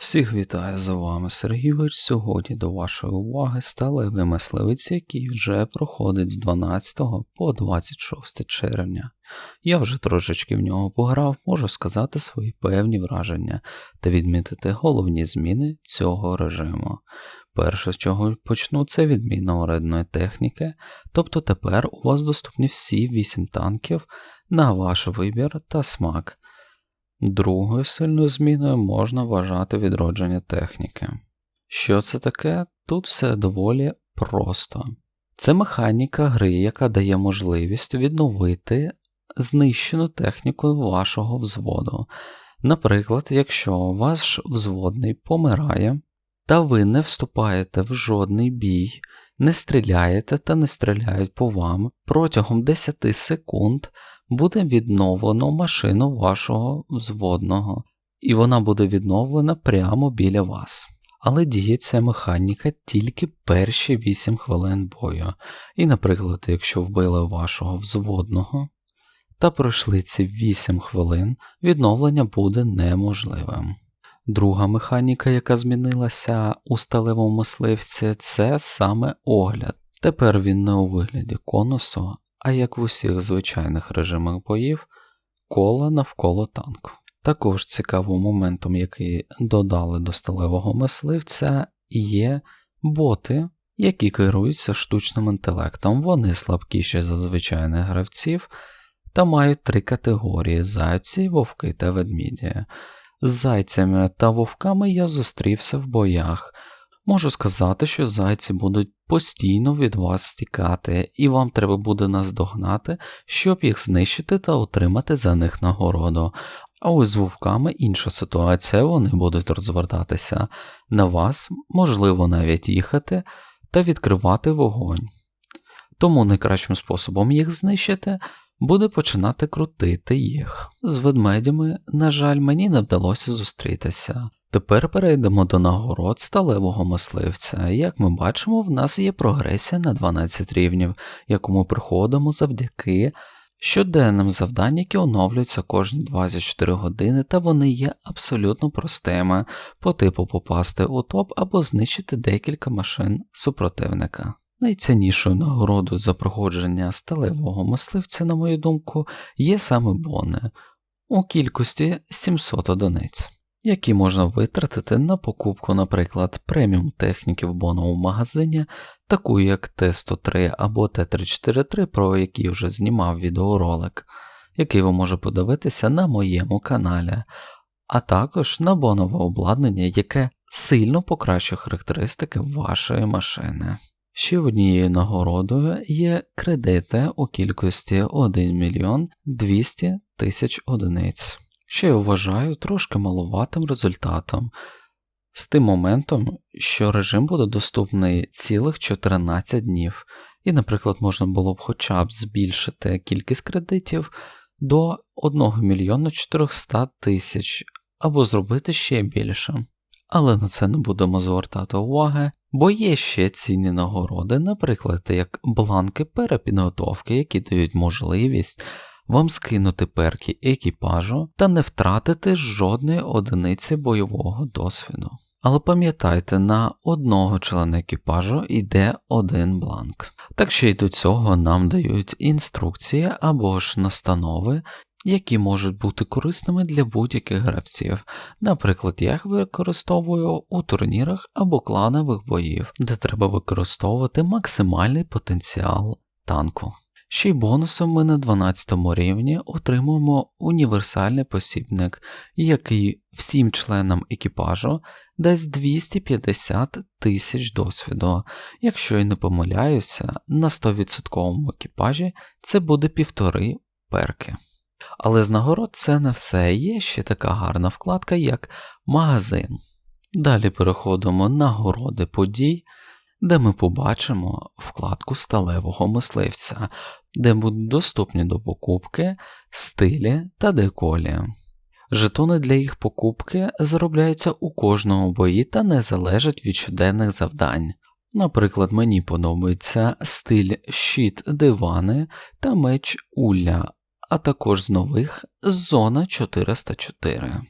Всіх вітаю з вами Сергійович. Сьогодні до вашої уваги сталевий мисливець, який вже проходить з 12 по 26 червня. Я вже трошечки в нього пограв, можу сказати свої певні враження та відмітити головні зміни цього режиму. Перше, з чого почну, це відміна орендної техніки, тобто тепер у вас доступні всі 8 танків на ваш вибір та смак. Другою сильною зміною можна вважати відродження техніки. Що це таке? Тут все доволі просто. Це механіка гри, яка дає можливість відновити знищену техніку вашого взводу. Наприклад, якщо ваш взводний помирає, та ви не вступаєте в жодний бій, не стріляєте та не стріляють по вам, протягом 10 секунд буде відновлено машину вашого взводного, і вона буде відновлена прямо біля вас. Але діє ця механіка тільки перші 8 хвилин бою. І, наприклад, якщо вбили вашого взводного та пройшли ці 8 хвилин, відновлення буде неможливим. Друга механіка, яка змінилася у сталевому мисливці, це саме огляд. Тепер він не у вигляді конусу, а як в усіх звичайних режимах боїв, кола навколо танку. Також цікавим моментом, який додали до сталевого мисливця, є боти, які керуються штучним інтелектом. Вони слабкіші за звичайних гравців та мають три категорії: зайці, вовки та ведміді. З зайцями та вовками я зустрівся в боях. Можу сказати, що зайці будуть постійно від вас стікати, і вам треба буде наздогнати, щоб їх знищити та отримати за них нагороду. А ось з вовками інша ситуація, вони будуть розвертатися на вас, можливо, навіть їхати та відкривати вогонь. Тому найкращим способом їх знищити буде починати крутити їх. З ведмедями, на жаль, мені не вдалося зустрітися. Тепер перейдемо до нагород сталевого мисливця. Як ми бачимо, в нас є прогресія на 12 рівнів, яку ми проходимо завдяки щоденним завданням, які оновлюються кожні 24 години, та вони є абсолютно простими, по типу попасти у топ або знищити декілька машин супротивника. Найціннішою нагородою за проходження сталевого мисливця, на мою думку, є саме бони у кількості 700 одиниць які можна витратити на покупку, наприклад, преміум техніки в боновому магазині, таку як Т103 або Т343, про який вже знімав відеоролик, який ви можете подивитися на моєму каналі, а також на бонове обладнання, яке сильно покращує характеристики вашої машини. Ще однією нагородою є кредити у кількості 1 мільйон 200 тисяч одиниць що я вважаю трошки малуватим результатом, з тим моментом, що режим буде доступний цілих 14 днів, і, наприклад, можна було б хоча б збільшити кількість кредитів до 1 мільйона 400 тисяч, або зробити ще більше. Але на це не будемо звертати уваги, бо є ще цінні нагороди, наприклад, як бланки перепідготовки, які дають можливість вам скинути перки екіпажу та не втратити жодної одиниці бойового досвіду. Але пам'ятайте, на одного члена екіпажу йде один бланк. Так що й до цього нам дають інструкції або ж настанови, які можуть бути корисними для будь-яких гравців. Наприклад, я їх використовую у турнірах або кланових боїв, де треба використовувати максимальний потенціал танку. Ще й бонусом ми на 12 рівні отримуємо універсальний посібник, який всім членам екіпажу дасть 250 тисяч досвіду. Якщо я не помиляюся, на 100% екіпажі це буде півтори перки. Але з нагород це не все. Є ще така гарна вкладка, як магазин. Далі переходимо на городи подій де ми побачимо вкладку сталевого мисливця, де будуть доступні до покупки стилі та деколі. Жетони для їх покупки заробляються у кожному бої та не залежать від щоденних завдань. Наприклад, мені подобається стиль щит дивани та меч Улля, а також з нових зона 404.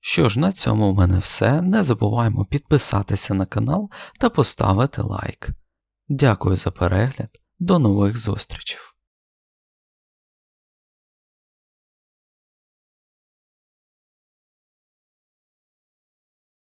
Що ж, на цьому в мене все. Не забуваємо підписатися на канал та поставити лайк. Дякую за перегляд, до нових зустрічей!